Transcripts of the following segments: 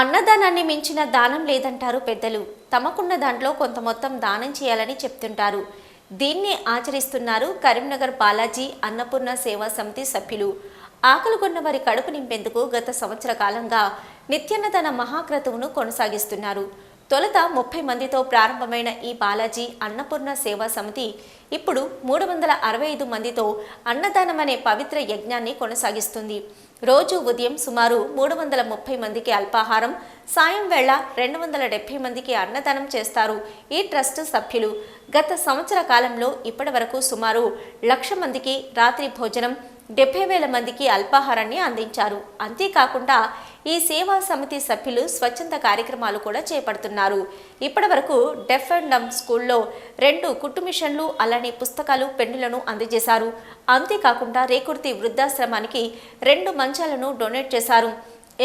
అన్నదానాన్ని మించిన దానం లేదంటారు పెద్దలు. తమకున్న దాంట్లో కొంత మొత్తం దానం చేయాలని చెప్తుంటారు. దీన్ని ఆచరిస్తున్నారు కరీంనగర్ బాలాజీ అన్నపూర్ణ సేవా సమితి సభ్యులు. ఆకలిగొన్న వారి కడుపు నింపేందుకు గత సంవత్సర కాలంగా నిత్యన్నదాన మహాక్రతువును కొనసాగిస్తున్నారు. తొలుత ముప్పై మందితో ప్రారంభమైన ఈ బాలాజీ అన్నపూర్ణ సేవా సమితి ఇప్పుడు మూడు వందల అరవై ఐదు మందితో అన్నదానం అనే పవిత్ర యజ్ఞాన్ని కొనసాగిస్తుంది. రోజు ఉదయం సుమారు మూడు వందల ముప్పై మందికి అల్పాహారం సాయం వేళ రెండు వందల డెబ్బై మందికి అన్నదానం చేస్తారు ఈ ట్రస్ట్ సభ్యులు. గత సంవత్సర కాలంలో ఇప్పటి వరకు సుమారు లక్ష మందికి రాత్రి భోజనం డెబ్బై వేల మందికి అల్పాహారాన్ని అందించారు. అంతేకాకుండా ఈ సేవా సమితి సభ్యులు స్వచ్ఛంద కార్యక్రమాలు కూడా చేపడుతున్నారు. ఇప్పటి వరకు డెఫ్ అండ్ డమ్ స్కూల్లో రెండు కుట్టు మిషన్లు అలానే పుస్తకాలు పెన్నులను అందజేశారు. అంతేకాకుండా రేకుర్తి వృద్ధాశ్రమానికి రెండు మంచాలను డొనేట్ చేశారు.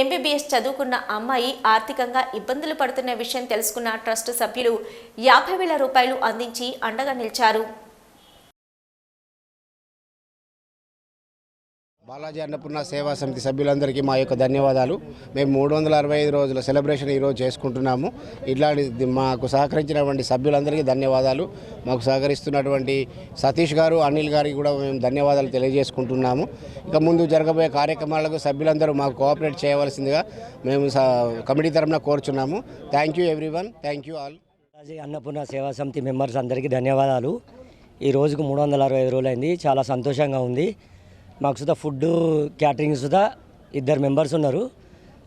ఎంబీబీఎస్ చదువుకున్న అమ్మాయి ఆర్థికంగా ఇబ్బందులు పడుతున్న విషయం తెలుసుకున్న ట్రస్ట్ సభ్యులు యాభై వేల రూపాయలు అందించి అండగా నిలిచారు. బాలాజీ అన్నపూర్ణ సేవా సమితి సభ్యులందరికీ మా యొక్క ధన్యవాదాలు. మేము మూడు వందల అరవై ఐదు రోజుల సెలబ్రేషన్ ఈరోజు చేసుకుంటున్నాము. ఇట్లాంటి మాకు సహకరించినటువంటి సభ్యులందరికీ ధన్యవాదాలు. మాకు సహకరిస్తున్నటువంటి సతీష్ గారు అనిల్ గారికి కూడా మేము ధన్యవాదాలు తెలియజేసుకుంటున్నాము. ఇక ముందు జరగబోయే కార్యక్రమాలకు సభ్యులందరూ మాకు కోఆపరేట్ చేయవలసిందిగా మేము స- కమిటీ తరఫున కోరుచున్నాము. Thank you everyone. Thank you all. Balaji Annapurna Seva Samithi members అందరికీ ధన్యవాదాలు. ఈ రోజుకు మూడు వందల అరవై ఐదు రోజులైంది. చాలా సంతోషంగా ఉంది. మాకు సుధా ఫుడ్ క్యాటరింగ్ సుధా ఇద్దరు మెంబర్స్ ఉన్నారు.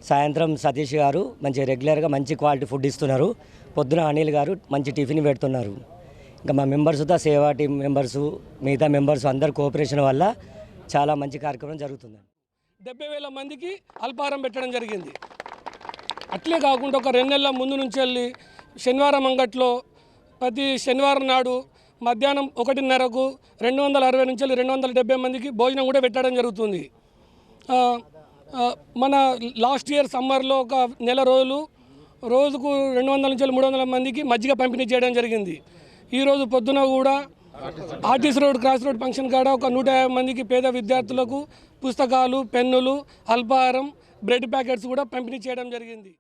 సాయంత్రం సతీష్ గారు మంచి రెగ్యులర్గా మంచి క్వాలిటీ ఫుడ్ ఇస్తున్నారు. పొద్దున అనిల్ గారు మంచి టిఫిన్ పెడుతున్నారు. ఇంకా మా members Sudha Seva team members మిగతా మెంబర్స్ అందరు కోఆపరేషన్ వల్ల చాలా మంచి కార్యక్రమం జరుగుతుంది. డెబ్బై వేల మందికి అల్పాహారం పెట్టడం జరిగింది. అట్లే కాకుండా ఒక రెండు నెలల ముందు నుంచి వెళ్ళి శనివారం అంగట్లో ప్రతి శనివారం నాడు మధ్యాహ్నం ఒకటిన్నరకు రెండు వందల అరవై నుంచి రెండు వందల డెబ్బై మందికి భోజనం కూడా పెట్టడం జరుగుతుంది. మన లాస్ట్ ఇయర్ సమ్మర్లో ఒక నెల రోజులు రోజుకు రెండు వందల నుంచి మూడు వందల మందికి మజ్జిగ పంపిణీ చేయడం జరిగింది. ఈరోజు పొద్దున కూడా RTC road cross road function కాడ ఒక నూట యాభై మందికి పేద విద్యార్థులకు పుస్తకాలు పెన్నులు అల్పాహారం బ్రెడ్ ప్యాకెట్స్ కూడా పంపిణీ చేయడం జరిగింది.